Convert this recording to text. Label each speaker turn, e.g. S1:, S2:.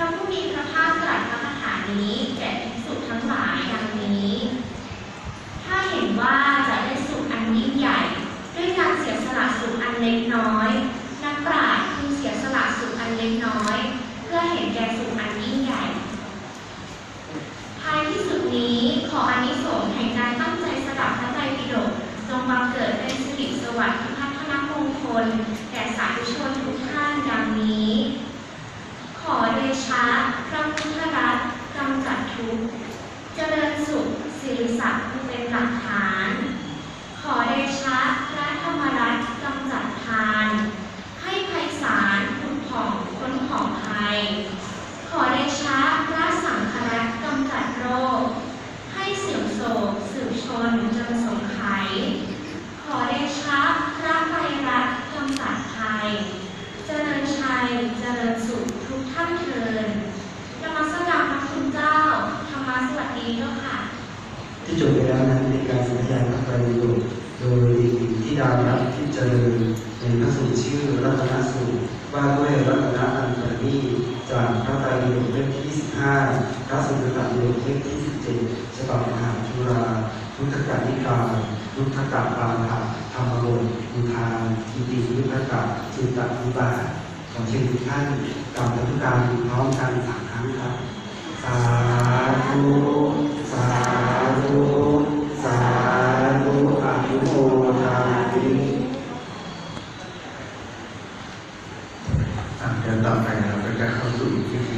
S1: ระผู้มีพระภาคตรัสพระคาถานี้แก่ภิกษุทั้งหลายดังนี้ ถ้าเห็นว่าจะได้สุขอันยิ่งใหญ่ ด้วยการเสียสละสุขอันเล็กน้อย นักปราชญ์พึงเสียสละสุขอันเล็กน้อย เพื่อเห็นแก่สุขอันยิ่งใหญ่ ท้ายที่สุดนี้ขออานิสงส์แห่งการตั้งใจสดับพระไตรปิฎกจงบังเกิดเป็นสิริสวัสดิ์พิพัฒนมงคล แก่สาธุชนทุกท่านดังนี้ ขอเด ช้าพระพุทธรัตน์กำจัดทุกข์เจริญสุขสิริศักดิ์เป็นหลักฐาน ขอเดชะพระธรรมรัตน์กำจัดทาน ให้ไพศาลผุดผ่องพ้นผ่องภัย ขอเดชะพระสังฆรัตน์กำจัดโรค ให้เสื่อมโศกสืบชนจนสงไขยขอเดชะพระไตรรัตน์กำจัดภัย เจริญชัย เจริญสุขทุกท่านเทินนมัสการพระคุณเจ้า ธรรมะสวัสดีเจ้าค่ะ
S2: ที่จบไปแล้วนั้นเป็นการสัญญาพระไตรปิฎกโดยที่ดารัตที่เจริญในพระสูตรชื่อรัตนสูตรว่าด้วยรัตนอันตรณีจากพระไตรปิฎกเล่มที่25พระสุตตัติฎกเล่มที่17ฉบับมหาจุฬาพุทธกานิกายพุทธกาปาฐะธรรมบทอุทานอิติยุทธกาจิตตวิบากขอเชิญทุกท่านกล่าวพัฒการพร้อมกันสามครั้งครับสาธุ ทามิ
S3: อะเดี๋ยวต่อไปเราก็จะเข้าสู่